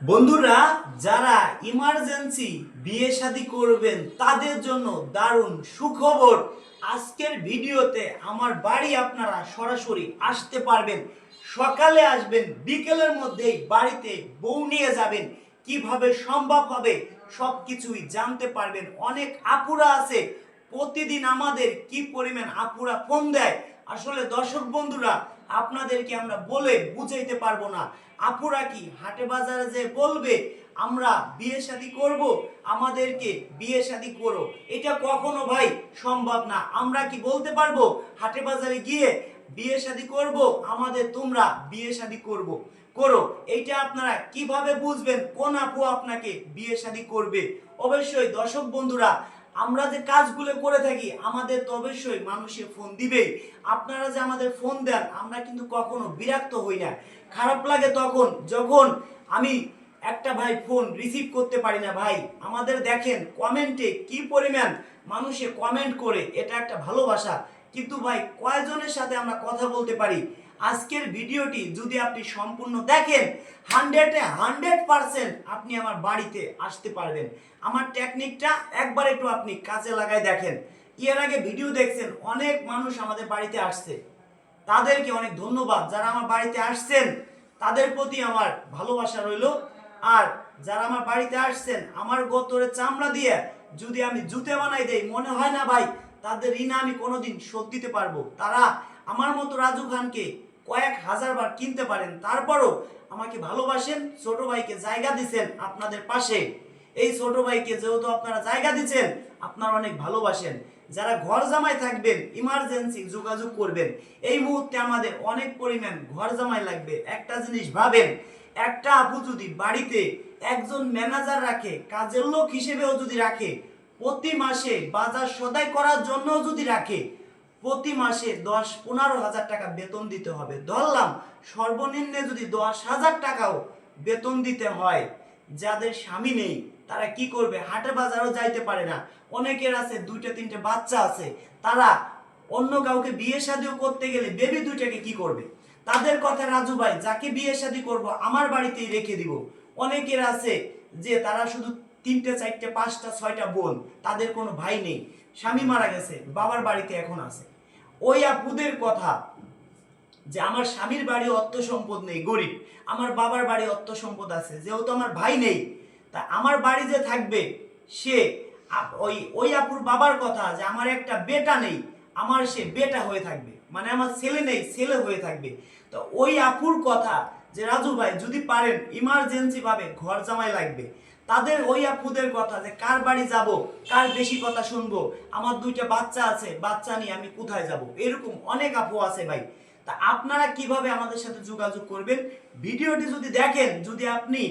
বন্ধুরা, যারা ইমার্জেন্সি বিয়ে শাদী করবেন, তাদের জন্য দারুণ সুখবর। আজকের ভিডিওতে আমার বাড়ি আপনারা সরাসরি আসতে পারবেন। সকালে আসবেন, বিকেলের মধ্যেই বাড়িতে বউ নিয়ে যাবেন। কীভাবে সম্ভব হবে সব কিছুই জানতে পারবেন। অনেক আপুরা আছে, প্রতিদিন আমাদের কি পরিমাণ আপুরা ফোন দেয়? আসলে দর্শক বন্ধুরা আপনাদেরকে আমরা বলে বুঝাইতে পারব না। আপুরা কি হাটে বাজারে যে বলবে, আমরা বিয়ে শাদী করব, আমাদেরকে বিয়ে শাদী করো। এটা কখনো ভাই সম্ভব না। আমরা কি বলতে পারব, হাটে বাজারে গিয়ে বিয়ে শাদী করব, আমাদের তোমরা বিয়ে শাদী করব। করো, এইটা আপনারা কীভাবে বুঝবেন, কোন আপু আপনাকে বিয়ে শাদী করবে? অবশ্যই দর্শক বন্ধুরা আমরা যে কাজগুলো করে থাকি, আমাদের তো অবশ্যই মানুষে ফোন দিবে আপনারা যে আমাদের ফোন দেন, আমরা কিন্তু কখনো বিরক্ত হই না। খারাপ লাগে তখন যখন আমি একটা ভাই ফোন রিসিভ করতে পারি না, ভাই। আমাদের দেখেন কমেন্টে কি পরিমাণ মানুষে কমেন্ট করে, এটা একটা ভালোবাসা। কিন্তু ভাই, কয়জনের সাথে আমরা কথা বলতে পারি? আজকের ভিডিওটি যদি আপনি সম্পূর্ণ দেখেন হান্ড্রেডে হান্ড্রেড পারসেন্ট আপনি আমার বাড়িতে আসতে পারবেন। আমার টেকনিকটা একবার একটু আপনি কাজে লাগায় দেখেন। এর আগে ভিডিও দেখছেন, অনেক মানুষ আমাদের বাড়িতে আসছে। তাদেরকে অনেক ধন্যবাদ। যারা আমার বাড়িতে আসছেন, তাদের প্রতি আমার ভালোবাসা রইল। আর যারা আমার বাড়িতে আসছেন, আমার গোতরে চামড়া দিয়ে যদি আমি জুতে বানাই দেই, মনে হয় না ভাই, তাদের ঋণ আমি কোনোদিন শোধ দিতে পারব। তারা আমার মতো রাজু খানকে কয়েক হাজার বার কিনতে পারেন, তারপরও আমাকে ভালোবাসেন, ছোট ভাইকে জায়গা দিছেন আপনাদের পাশে। এই ছোট ভাইকে যেহেতু আপনারা জায়গা দিচ্ছেন আপনারা অনেক ভালোবাসেন। যারা ঘর জামাই থাকবেন ইমার্জেন্সি যোগাযোগ করবেন, এই মুহূর্তে আমাদের অনেক পরিমাণ ঘর জামাই লাগবে। একটা জিনিস ভাবেন, একটা আপু যদি বাড়িতে একজন ম্যানেজার রাখে, কাজের লোক হিসেবেও যদি রাখে, প্রতি মাসে বাজার সদাই করার জন্য যদি রাখে প্রতি মাসে দশ পনেরো হাজার টাকা বেতন দিতে হবে। ধরলাম, সর্বনিম্নে যদি দশ হাজার টাকাও বেতন দিতে হয়, যাদের স্বামী নেই, তারা কি করবে? হাটে বাজারও যাইতে পারে না। অনেকের আছে দুইটা, তিনটে বাচ্চা আছে, তারা অন্য কাউকে বিয়ে শাদিও করতে গেলে বেবি দুইটাকে কি করবে? তাদের কথা রাজু ভাই, যাকে বিয়ে শাদি করব, আমার বাড়িতেই রেখে দিব। অনেকের আছে যে তারা শুধু তিনটে, চারটে, পাঁচটা, ছয়টা বোন, তাদের কোনো ভাই নেই। স্বামী মারা গেছে, বাবার বাড়িতে এখন আছে। ওই আপুদের কথা যে আমার স্বামীর বাড়ি অর্থ সম্পদ নেই, গরিব। আমার বাবার বাড়ি অর্থ সম্পদ আছে, যেহেতু আমার ভাই নেই। তা আমার বাড়ি যে থাকবে, সে ওই ওই আপুর বাবার কথা যে আমার একটা বেটা নেই, আমার সে বেটা হয়ে থাকবে। মানে আমার ছেলে নেই, ছেলে হয়ে থাকবে। তো ওই আপুর কথা যে, রাজু ভাই, যদি পারেন ইমার্জেন্সি ভাবে ঘর জামাই লাগবে। তাদের ওই আপুদের কথা যে কার বাড়ি যাব, কার বেশি কথা শুনব? আমার দুইটা বাচ্চা আছে, বাচ্চা নিয়ে আমি কোথায় যাব? এরকম অনেক আপু আছে ভাই। তা আপনারা কীভাবে আমাদের সাথে যোগাযোগ করবেন? ভিডিওটি যদি দেখেন, যদি আপনি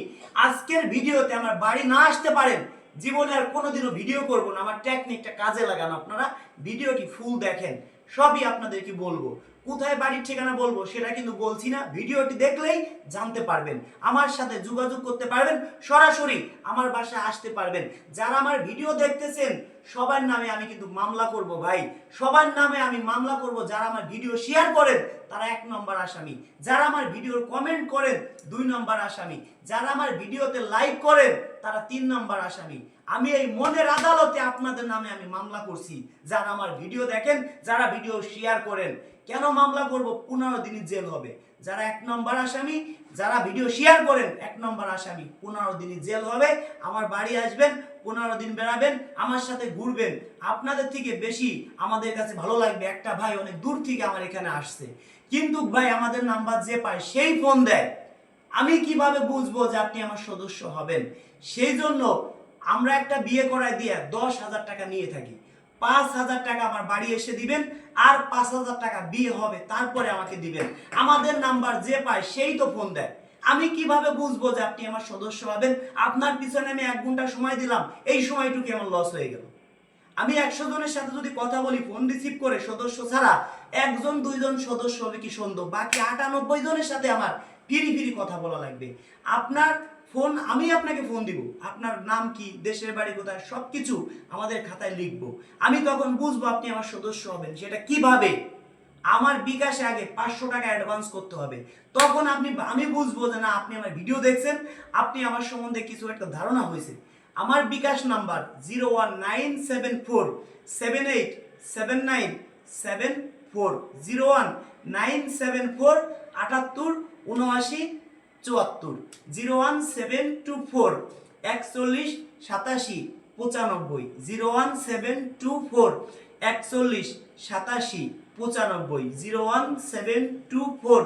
আজকের ভিডিওতে আমার বাড়ি না আসতে পারেন, জীবনে আর কোনোদিনও ভিডিও করব না। আমার টেকনিকটা কাজে লাগান আপনারা। ভিডিওটি ফুল দেখেন। সবই আপনাদেরকে বলব। কোথায় বাড়ির ঠিকানা বলব সেটা কিন্তু বলছি না। ভিডিওটি দেখলেই জানতে পারবেন। আমার সাথে যোগাযোগ করতে পারবেন, সরাসরি আমার বাসায় আসতে পারবেন। যারা আমার ভিডিও দেখতেছেন, সবার নামে আমি কিন্তু মামলা করব ভাই। সবার নামে আমি মামলা করব, যারা আমার ভিডিও শেয়ার করেন, তারা এক নম্বর আসামি। যারা আমার ভিডিওর কমেন্ট করেন, দুই নম্বর আসামি। যারা আমার ভিডিওতে লাইক করেন, তারা তিন নম্বর আসামি। আমি এই মনের আদালতে আপনাদের নামে আমি মামলা করছি। যারা আমার ভিডিও দেখেন, যারা ভিডিও শেয়ার করেন কেন মামলা করব? পনেরো দিনই জেল হবে। যারা এক নম্বর আসামি, যারা ভিডিও শেয়ার করেন, এক নম্বর আসামি, পনেরো দিনই জেল হবে। আমার বাড়ি আসবেন, পনেরো দিন বেড়াবেন, আমার সাথে ঘুরবেন। আপনাদের থেকে বেশি আমাদের কাছে ভালো লাগবে। একটা ভাই অনেক দূর থেকে আমার এখানে আসছে। কিন্তু ভাই, আমাদের নাম্বার যে পায়, সেই ফোন দেয়। আমি কীভাবে বুঝব যে আপনি আমার সদস্য হবেন? সেই জন্য আমরা একটা বিয়ে করায় দিয়ে দশ হাজার টাকা নিয়ে থাকি। পাঁচ হাজার টাকা আমার বাড়ি এসে দিবেন আর পাঁচ হাজার টাকা বিয়ে হবে, তারপরে আমাকে দিবেন। আমাদের নাম্বার যে পায় সেই তো ফোন দেয়। আমি কীভাবে বুঝব যে আপনি আমার সদস্য হবেন? আপনার পিছনে আমি এক ঘণ্টা সময় দিলাম, এই সময়টুকু আমার লস হয়ে গেল। আমি একশো জনের সাথে যদি কথা বলি ফোন রিসিভ করে সদস্য ছাড়া একজন, দুইজন সদস্য হবে কি সুন্দর বাকি আটানব্বই জনের সাথে আমার ফিরি ফিরি কথা বলা লাগবে। আপনার ফোন, আমি আপনাকে ফোন দিব। আপনার নাম কি, দেশের বাড়ি কোথায় সব কিছু আমাদের খাতায় লিখব। আমি তখন বুঝব আপনি আমার সদস্য হবেন, সেটা কীভাবে? আমার বিকাশে আগে পাঁচশো টাকা অ্যাডভান্স করতে হবে। তখন আপনি, আমি বুঝব যে না, আপনি আমার ভিডিও দেখছেন, আপনি আমার সম্বন্ধে কিছু একটা ধারণা হয়েছে। আমার bKash number zero one nine seven four seven eight seven nine seven four zero one nine seven four আটাত্তর উনআশি চুয়াত্তর। Zero one seven two four একচল্লিশ সাতাশি পঁচানব্বই। Zero one seven two four একচল্লিশ সাতাশি পঁচানব্বই। Zero one seven two four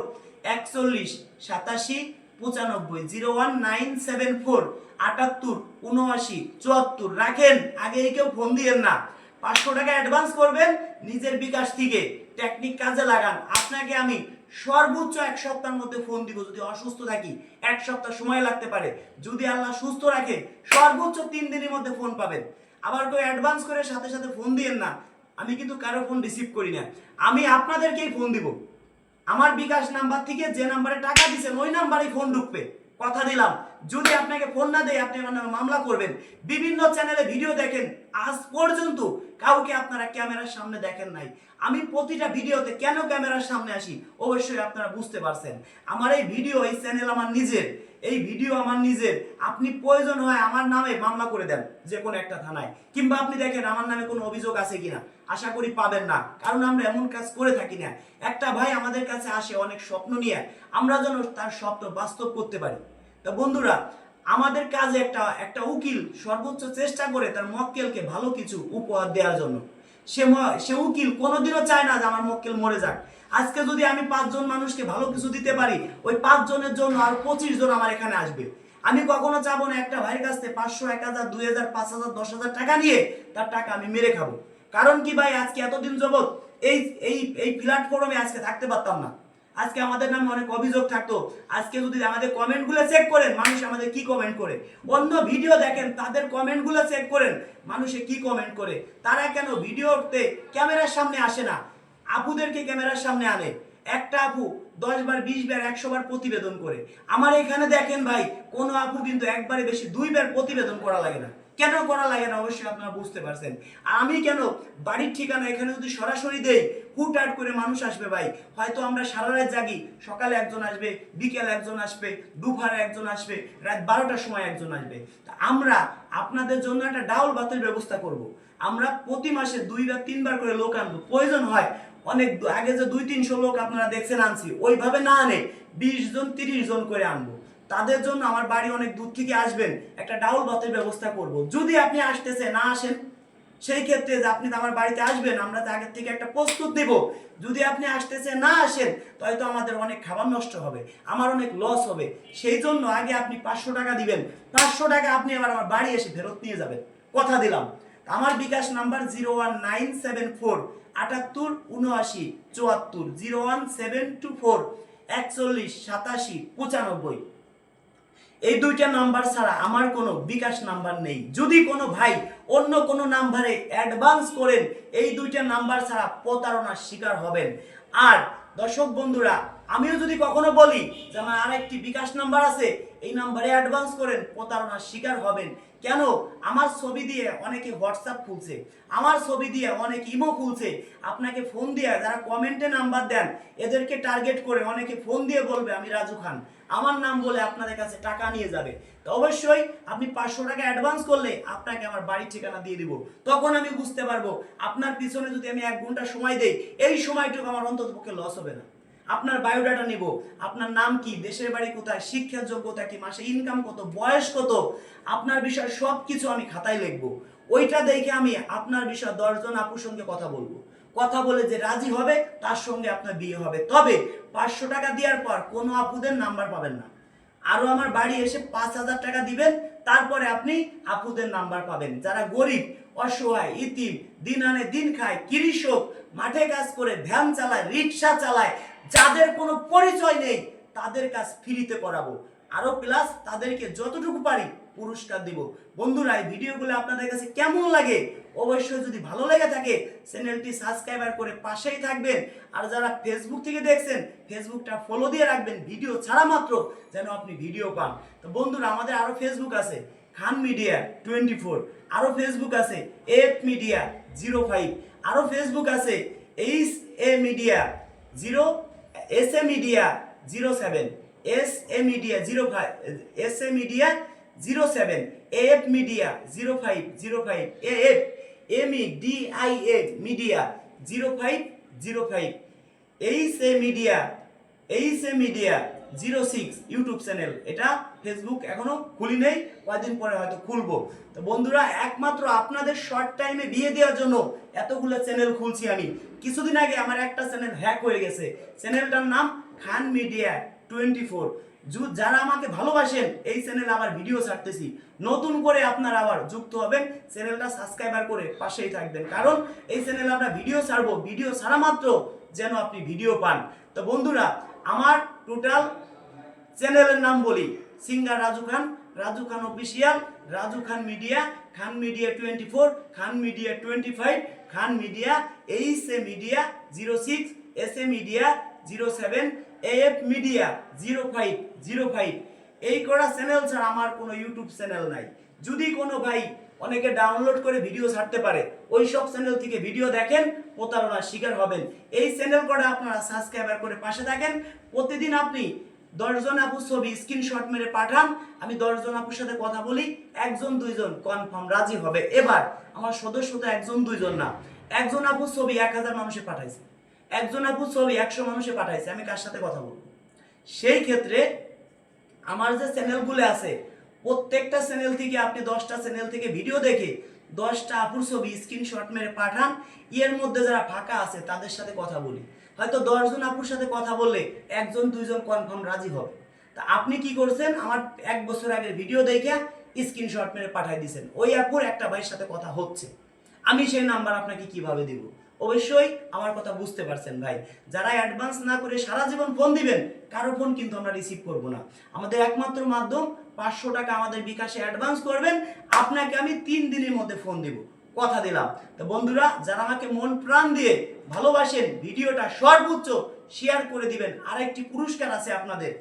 একচল্লিশ সাতাশি পঁচানব্বই। Zero one nine seven four আটাত্তর, উনআশি, চুয়াত্তর। রাখেন, আগে কেউ ফোন দিয়েন না। পাঁচশো টাকা অ্যাডভান্স করবেন নিজের বিকাশ থেকে। টেকনিক কাজে লাগান। আপনাকে আমি সর্বোচ্চ এক সপ্তাহের মধ্যে ফোন দিব, যদি অসুস্থ থাকি। এক সপ্তাহ সময় লাগতে পারে। যদি আল্লাহ সুস্থ রাখে, সর্বোচ্চ তিন দিনের মধ্যে ফোন পাবেন। আবার কেউ অ্যাডভান্স করে সাথে সাথে ফোন দিয়েন না। আমি কিন্তু কারও ফোন রিসিভ করি না। আমি আপনাদেরকেই ফোন দিব। আমার বিকাশ নাম্বার থেকে যে নাম্বারে টাকা দিচ্ছেন ওই নাম্বারেই ফোন ঢুকবে। কথা দিলাম। যদি আপনাকে ফোন না দেয়, আপনি আমার মামলা করবেন। বিভিন্ন চ্যানেলে ভিডিও দেখেন। আজ পর্যন্ত কাউকে আপনারা ক্যামেরার সামনে দেখেন নাই। আমি প্রতিটা ভিডিওতে কেন ক্যামেরার সামনে আসি, অবশ্যই আপনারা বুঝতে পারছেন। আমার এই ভিডিও, এই চ্যানেল আমার নিজের। এই ভিডিও আমার নিজের। আপনি প্রয়োজন হয় আমার নামে মামলা করে দেন, যে কোনো একটা থানায়। কিংবা আপনি দেখেন আমার নামে কোনো অভিযোগ আছে কিনা। আশা করি পাবেন না, কারণ আমরা এমন কাজ করে থাকি না। একটা ভাই আমাদের কাছে আসে, অনেক স্বপ্ন নিয়ে। আমরা যেন তার স্বপ্ন বাস্তব করতে পারি। তা বন্ধুরা, আমাদের কাজে একটা একটা উকিল সর্বোচ্চ চেষ্টা করে তার মক্কেলকে ভালো কিছু উপহার দেওয়ার জন্য। সে সে উকিল কোনোদিনও চায় না যে আমার মক্কেল মরে যাক। আজকে যদি আমি পাঁচজন মানুষকে ভালো কিছু দিতে পারি, ওই পাঁচজনের জন্য আর পঁচিশ জন আমার এখানে আসবে। আমি কখনো চাবো না একটা ভাইয়ের কাছ থেকে পাঁচশো, এক হাজার, দুই হাজার, পাঁচ হাজার, দশ হাজার টাকা নিয়ে তার টাকা আমি মেরে খাব। কারণ কি ভাই, আজকে এতদিন যাবত এই এই এই প্ল্যাটফর্মে আজকে থাকতে পারতাম না। আজকে আমাদের নামে অনেক অভিযোগ থাকতো। আজকে যদি আমাদের কমেন্টগুলো চেক করেন, মানুষ আমাদের কি কমেন্ট করে? অন্য ভিডিও দেখেন, তাদের কমেন্টগুলো চেক করেন, মানুষে কি কমেন্ট করে? তারা কেন ভিডিওতে ক্যামেরার সামনে আসে না? আপুদেরকে ক্যামেরার সামনে আনে। একটা আপু দশ বার, বিশ বার, একশো বার প্রতিবেদন করে। আমার এখানে দেখেন ভাই, কোনো আপু কিন্তু একবারে বেশি দুইবার প্রতিবেদন করা লাগে না। কেন করা লাগে না? অবশ্যই আপনারা বুঝতে পারছেন। আমি কেন? বাড়ির ঠিকানা এখানে যদি সরাসরি দেই হুটহাট করে মানুষ আসবে ভাই। হয়তো আমরা সারা রাত জাগি, সকালে একজন আসবে, বিকেল একজন আসবে, দুপুরে একজন আসবে, রাত বারোটার সময় একজন আসবে। আমরা আপনাদের জন্য একটা ডাউল বাতের ব্যবস্থা করব। আমরা প্রতি মাসে দুইবার তিনবার করে লোক আনব। প্রয়োজন হয় অনেক আগে যে দুই তিনশো লোক আপনারা দেখছেন আনছি, ওইভাবে না আনে বিশ জন, তিরিশ জন করে আনব। তাদের জন্য আমার বাড়ি অনেক দূর থেকে আসবেন, একটা ডাউল বাতের ব্যবস্থা করব। যদি আপনি আসতেছে, না আসেন, সেই ক্ষেত্রে যে আপনি তো আমার বাড়িতে আসবেন, আমরা তো আগের থেকে একটা প্রস্তুত দেব যদি আপনি আসতেছে, না আসেন হয়তো আমাদের অনেক খাবার নষ্ট হবে, আমার অনেক লস হবে। সেই জন্য আগে আপনি পাঁচশো টাকা দিবেন। পাঁচশো টাকা আপনি আবার আমার বাড়ি এসে ফেরত নিয়ে যাবেন। কথা দিলাম। আমার bKash number zero one nine seven four আটাত্তর উনআশি চুয়াত্তর, zero one seven two four একচল্লিশ সাতাশি পঁচানব্বই। এই দুইটা নাম্বার ছাড়া আমার কোনো বিকাশ নাম্বার নেই। যদি কোনো ভাই অন্য কোনো নাম্বারে অ্যাডভান্স করেন, এই দুইটা নাম্বার ছাড়া প্রতারণার শিকার হবেন। আর দর্শক বন্ধুরা, আমিও যদি কখনো বলি যে আমার আরেকটি বিকাশ নাম্বার আছে এই নাম্বারে অ্যাডভান্স করেন, প্রতারণার শিকার হবেন। কেন? আমার ছবি দিয়ে অনেকে হোয়াটসঅ্যাপ খুলছে, আমার ছবি দিয়ে অনেক ইমো খুলছে। আপনাকে ফোন দিয়ে যারা কমেন্টে নাম্বার দেন, এদেরকে টার্গেট করে অনেকে ফোন দিয়ে বলবে, আমি রাজু খান। আমার নাম বলে আপনাদের কাছে টাকা নিয়ে যাবে। তো অবশ্যই আপনি পাঁচশো টাকা অ্যাডভান্স করলে আপনাকে আমার বাড়ির ঠিকানা দিয়ে দিব। তখন আমি বুঝতে পারব, আপনার পিছনে যদি আমি এক ঘণ্টা সময় দেই, এই সময়টুকু আমার অন্তত পক্ষে লস হবে না। আপনার বায়োডাটা নিব। আপনার নাম কি? দেশের বাড়ি কোথায়? শিক্ষার যোগ্যতা কি? মাসে ইনকাম কত? বয়স কত? আপনার বিষয় সব কিছু আমি খাতায় লিখব। ওইটা দেখে আমি আপনার বিষয় দশজন আপুর সঙ্গে কথা বলব। কথা বলে যে রাজি হবে, তার সঙ্গে আপনার বিয়ে হবে। তবে পাঁচশো টাকা দেওয়ার পর কোনো আপুদের নাম্বার পাবেন না। আরও আমার বাড়ি এসে পাঁচ হাজার টাকা দিবেন, তারপরে আপনি আপুদের নাম্বার পাবেন। যারা গরিব, অসহায়, ইতিম, দিন আনে, দিন খায়, কৃষক, মাঠে কাজ করে, ভ্যান চালায়, রিক্সা চালায় যাদের কোনো পরিচয় নেই, তাদের কাজ ফ্রিতে করাবো আরও প্লাস তাদেরকে যতটুকু পারি পুরস্কার দিব। বন্ধুরা, এই ভিডিওগুলো আপনাদের কাছে কেমন লাগে অবশ্যই যদি ভালো লেগে থাকে, চ্যানেলটি সাবস্ক্রাইবার করে পাশেই থাকবেন। আর যারা ফেসবুক থেকে দেখছেন ফেসবুকটা ফলো দিয়ে রাখবেন। ভিডিও ছাড়া মাত্র যেন আপনি ভিডিও পান। তো বন্ধুরা, আমাদের আরও ফেসবুক আছে, খান মিডিয়া টোয়েন্টি ফোর আরও ফেসবুক আছে এফ মিডিয়া জিরো ফাইভ আরও ফেসবুক আছে H A media zero S A media zero seven S A media zero five S A media zero seven A F media zero five zero five A F D I A media zero five zero five H A media H A media zero six YouTube channel. এটা Facebook এখনও খুলি নেই, কয়েকদিন পরে হয়তো খুলবো। তো বন্ধুরা, একমাত্র আপনাদের শর্ট টাইমে বিয়ে দেওয়ার জন্য এতগুলো চ্যানেল খুলছি আমি। কিছুদিন আগে আমার একটা চ্যানেল হ্যাক হয়ে গেছে। চ্যানেলটার নাম খান মিডিয়া টোয়েন্টি ফোর যারা আমাকে ভালোবাসেন, এই চ্যানেলে আমার ভিডিও ছাড়তেছি। নতুন করে আপনারা আবার যুক্ত হবেন চ্যানেলটা সাবস্ক্রাইবার করে পাশেই থাকবেন। কারণ এই চ্যানেলে আমরা ভিডিও ছাড়বো। ভিডিও ছাড়া মাত্র যেন আপনি ভিডিও পান। তো বন্ধুরা, আমার টোটাল চ্যানেলের নাম বলি। Singer Raju Khan Raju Khan official Raju Khan media Khan media twenty four Khan media twenty five Khan media H A media zero six S A media zero seven A F media zero five zero five এই করা channel ছাড়া আমার কোনো YouTube channel নাই। যদি কোনো ভাই অনেকে ডাউনলোড করে ভিডিও ছাড়তে পারে। ওই সব চ্যানেল থেকে ভিডিও দেখেন, প্রতারণার শিকার হবেন। এই চ্যানেল করে আপনারা সাবস্ক্রাইবার করে পাশে থাকেন। প্রতিদিন আপনি দশজন আপু ছবি স্ক্রিনশট মেরে পাঠান। আমি দশজন আপুর সাথে কথা বলি, একজন, দুইজন কনফার্ম রাজি হবে। এবার, আমার সদস্য তো একজন, দুইজন না। একজন আপু ছবি এক হাজার মানুষে পাঠাইছে। একজন আপু ছবি একশো মানুষে পাঠাইছে। আমি কার সাথে কথা বলব? সেই ক্ষেত্রে আমার যে চ্যানেলগুলো আছে প্রত্যেকটা চ্যানেল থেকে আপনি দশটা চ্যানেল থেকে ভিডিও দেখে দশটা আপুর ছবি স্ক্রিনশট মেরে পাঠান। এর মধ্যে যারা ফাঁকা আছে, তাদের সাথে কথা বলি। হয়তো দশজন আপুর সাথে কথা বললে একজন, দুইজন কনফার্ম রাজি হবে। তা আপনি কি করছেন? আমার এক বছর আগের ভিডিও দেখে স্ক্রিনশট মেরে পাঠাই দিয়েছেন ওই আপুর একটা ভাইয়ের সাথে কথা হচ্ছে। আমি সেই নাম্বার আপনাকে কীভাবে দিব? অবশ্যই আমার কথা বুঝতে পারছেন ভাই। যারা অ্যাডভান্স না করে সারা জীবন ফোন দিবেন, কারও ফোন কিন্তু আমরা রিসিভ করব না। আমাদের একমাত্র মাধ্যম, পাঁচশো টাকা আমাদের বিকাশে অ্যাডভান্স করবেন। আপনাকে আমি তিন দিনের মধ্যে ফোন দিব। কথা দিলাম। তো বন্ধুরা, যারা আমাকে মন প্রাণ দিয়ে ভালোবাসেন, ভিডিওটা সর্বোচ্চ শেয়ার করে দিবেন। আরেকটি পুরস্কার আছে আপনাদের।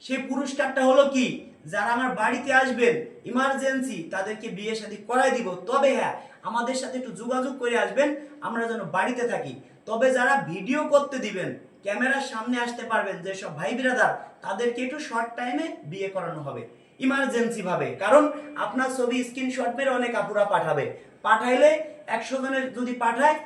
সেই পুরস্কারটা হলো কি? যারা আমার বাড়িতে আসবেন ইমার্জেন্সি তাদেরকে বিয়ে শাদী করাই দিব। তবে হ্যাঁ আমাদের সাথে একটু যোগাযোগ করে আসবেন, আমরা যেন বাড়িতে থাকি। তবে যারা ভিডিও করতে দিবেন, ক্যামেরার সামনে আসতে পারবেন, যেসব ভাই বিরাদার তাদেরকে একটু শর্ট টাইমে বিয়ে করানো হবে ইমার্জেন্সি ভাবে। কারণ আপনার ছবি স্ক্রিনশট মেরে অনেক আপুরা পাঠাবে। পাঠাইলে একশো জনের যদি পাঠায়,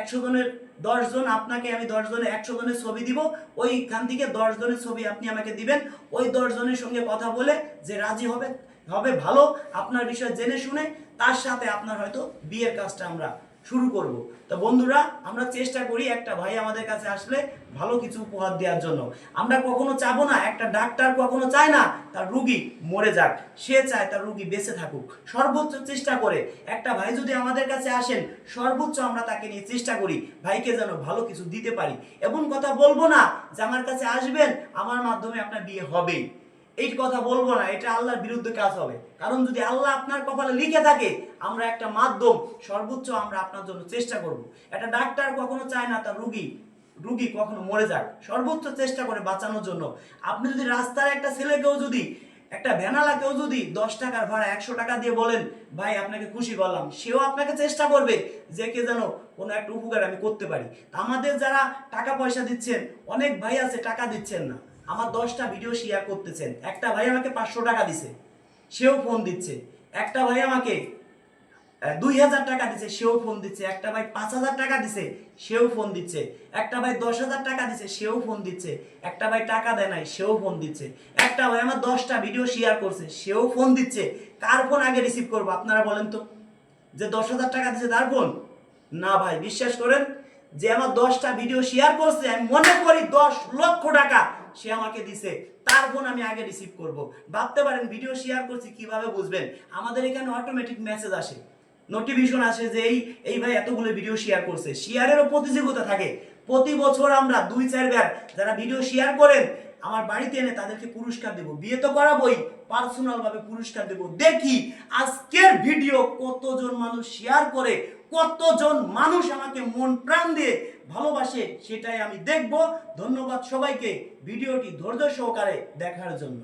একশো জনের দশ জন আপনাকে আমি দশ জনের একশো জনের ছবি দিব। ওইখান থেকে দশ জনের ছবি আপনি আমাকে দিবেন। ওই দশ জনের সঙ্গে কথা বলে যে রাজি হবে হবে ভালো। আপনার বিষয় জেনে শুনে, তার সাথে আপনার হয়তো বিয়ের কাজটা আমরা শুরু করব। তো বন্ধুরা, আমরা চেষ্টা করি একটা ভাই আমাদের কাছে আসলে ভালো কিছু উপহার দেওয়ার জন্য। আমরা কখনো চাবো না, একটা ডাক্তার কখনো চায় না, তার রুগী মরে যাক। সে চায় তার রুগী বেঁচে থাকুক। সর্বোচ্চ চেষ্টা করে একটা ভাই যদি আমাদের কাছে আসেন, সর্বোচ্চ আমরা তাকে নিয়ে চেষ্টা করি ভাইকে যেন ভালো কিছু দিতে পারি। এমন কথা বলব না যে, আমার কাছে আসবেন, আমার মাধ্যমে আপনার বিয়ে হবেই। এই কথা বলব না, এটা আল্লাহর বিরুদ্ধে কাজ হবে। কারণ যদি আল্লাহ আপনার কপালে লিখে থাকে, আমরা একটা মাধ্যম, সর্বোচ্চ আমরা আপনার জন্য চেষ্টা করব। একটা ডাক্তার কখনো চায় না তার রুগী রুগী কখনো মরে যাক। সর্বোচ্চ চেষ্টা করে বাঁচানোর জন্য। আপনি যদি রাস্তার একটা ছেলেকেও যদি, একটা ভ্যানালাকেও যদি দশ টাকার ভাড়া, একশো টাকা দিয়ে বলেন, ভাই, আপনাকে খুশি করলাম। সেও আপনাকে চেষ্টা করবে যে কে যেন কোনো একটা উপকার আমি করতে পারি। আমাদের যারা টাকা পয়সা দিচ্ছেন, অনেক ভাই আছে, টাকা দিচ্ছেন না। আমার দশটা ভিডিও শেয়ার করতেছেন। একটা ভাই আমাকে পাঁচশো টাকা দিছে, সেও ফোন দিচ্ছে। একটা ভাই আমাকে দুই হাজার টাকা দিচ্ছে সেও ফোন দিচ্ছে। একটা ভাই পাঁচ হাজার টাকা দিছে, সেও ফোন দিচ্ছে। একটা ভাই দশ হাজার টাকা দিচ্ছে সেও ফোন দিচ্ছে। একটা ভাই টাকা দেয় নাই, সেও ফোন দিচ্ছে। একটা ভাই আমার দশটা ভিডিও শেয়ার করছে, সেও ফোন দিচ্ছে। কার ফোন আগে রিসিভ করব, আপনারা বলেন তো? যে দশ হাজার টাকা দিচ্ছে তার ফোন না ভাই, বিশ্বাস করেন, যে আমার দশটা ভিডিও শেয়ার করছে, আমি মনে করি দশ লক্ষ টাকা সে আমাকে দিছে। তার ফোন আমি আগে রিসিভ করব। ভাবতে পারেন ভিডিও শেয়ার করছি, কীভাবে বুঝবেন? আমাদের এখানে অটোমেটিক মেসেজ আসে। নোটিফিকেশন আসে যে এই এই ভাই এতগুলো ভিডিও শেয়ার করছে। শেয়ারেরও প্রতিযোগিতা থাকে। প্রতি বছর আমরা দুই চারবার যারা ভিডিও শেয়ার করেন, আমার বাড়িতে এনে তাদেরকে পুরস্কার দেব। বিয়ে তো করাবোই পার্সোনাল ভাবে পুরস্কার দেব। দেখি আজকের ভিডিও কতজন মানুষ শেয়ার করে, কতজন মানুষ আমাকে মন প্রাণ দিয়ে ভালোবাসে সেটাই আমি দেখব। ধন্যবাদ সবাইকে ভিডিওটি ধৈর্য সহকারে দেখার জন্য।